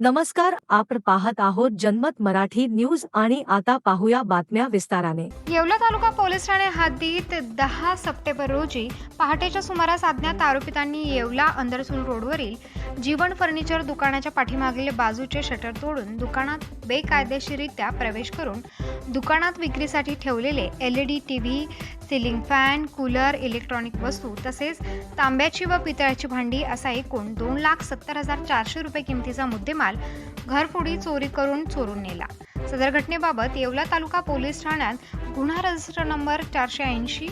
नमस्कार आपण पाहत आहोत जनमत मराठी न्यूज आणि आता पाहूया बातम्या विस्ताराने. येवला तालुका पोलीस ठाणे हद्दीत दहा सप्टेंबर रोजी पहाटेच्या सुमारास अज्ञात आरोपितांनी येवला अंदरसूल रोडवरील जीवन फर्निचर दुकानाच्या पाठीमागील बाजूचे शटर तोडून दुकानात बेकायदेशीरित्या प्रवेश करून दुकानात विक्रीसाठी ठेवलेले L E D T V ceiling fan cooler electronic वस्तू तसेच तांब्याची व पितळाची भांडी असा एकूण दोन लाख सत्तर हजार चारशे रुपये किमतीचा मुद्देमाल घरफोडी चोरी करून चोरून नेला. सदर घटनेबाबत येवला तालुका पोलीस ठाण्यात गुन्हा रजिस्टर नंबर चारशे ऐंशी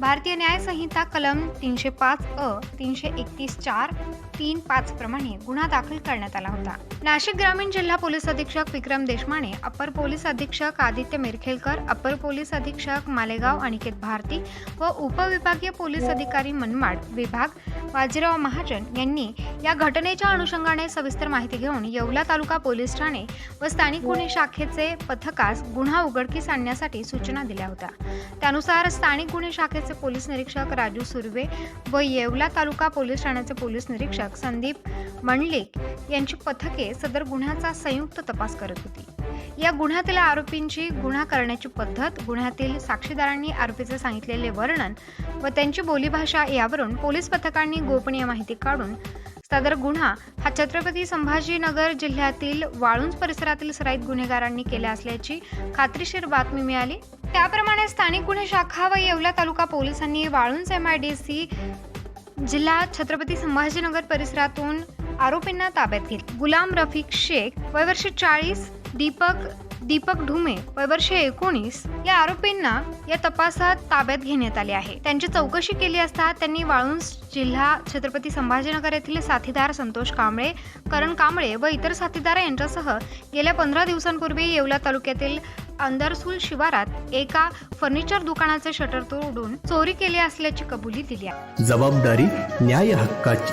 भारतीय न्यायसंहिता कलम तीनशे पाच अ तीनशे एकतीस चार तीन पाच प्रमाणे गुन्हा दाखल करण्यात आला होता. नाशिक ग्रामीण जिल्हा पोलीस अधीक्षक विक्रम देशमाने अपर पोलीस अधीक्षक आदित्य मिरखेलकर अपर पोलीस अधीक्षक मालेगाव अनिकेत भारती व उपविभागीय पोलीस अधिकारी मनमाड विभाग बाजीराव महाजन यांनी या घटनेच्या अनुषंगाने सविस्तर माहिती घेऊन येवला तालुका पोलीस ठाणे व स्थानिक गुन्हे शाखेचे पथकास गुन्हा उघडकीस आणण्यासाठी सूचना दिल्या होत्या. त्यानुसार स्थानिक गुन्हे शाखेचे पोलीस निरीक्षक राजू सुर्वे व येवला तालुका पोलीस ठाण्याचे पोलीस निरीक्षक संदीप मंडलिक यांची पथके सदर गुन्ह्याचा संयुक्त तपास करत होती. या गुन्ह्यातील आरोपींची गुन्हा करण्याची पद्धत गुन्ह्यातील साक्षीदारांनी आरोपीचे सांगितलेले वर्णन व त्यांची बोलीभाषा यावरून पोलीस पथकांनी गोपनीय माहिती काढून सदर गुन्हा हा छत्रपती संभाजीनगर जिल्ह्यातील वाळुंज परिसरातील सराईत गुन्हेगारांनी केला असल्याची खात्रीशीर बातमी मिळाली. त्याप्रमाणे स्थानिक गुन्हे शाखा व येवला तालुका पोलिसांनी Waluj M I D C जिल्हा छत्रपती संभाजीनगर परिसरातून आरोपींना ताब्यात घेतले गुलाम रफिक शेख वयवर्ष चाळीस दीपक दीपक ढुमे वयवर्ष एकोणीस या आरोपींना या तपासात ताब्यात घेण्यात आले आहे. त्यांची चौकशी केली असता त्यांनी वाळूंज जिल्हा छत्रपती संभाजीनगर येथील साथीदार संतोष कांबळे करण कांबळे व इतर साथीदार यांच्यासह गेल्या पंधरा दिवसांपूर्वी येवला तालुक्यातील अंदरसूल शिवारात एका फर्निचर दुकानाचे शटर तोडून चोरी केली असल्याची कबुली दिली आहे. जबाबदारी न्याय हक्काची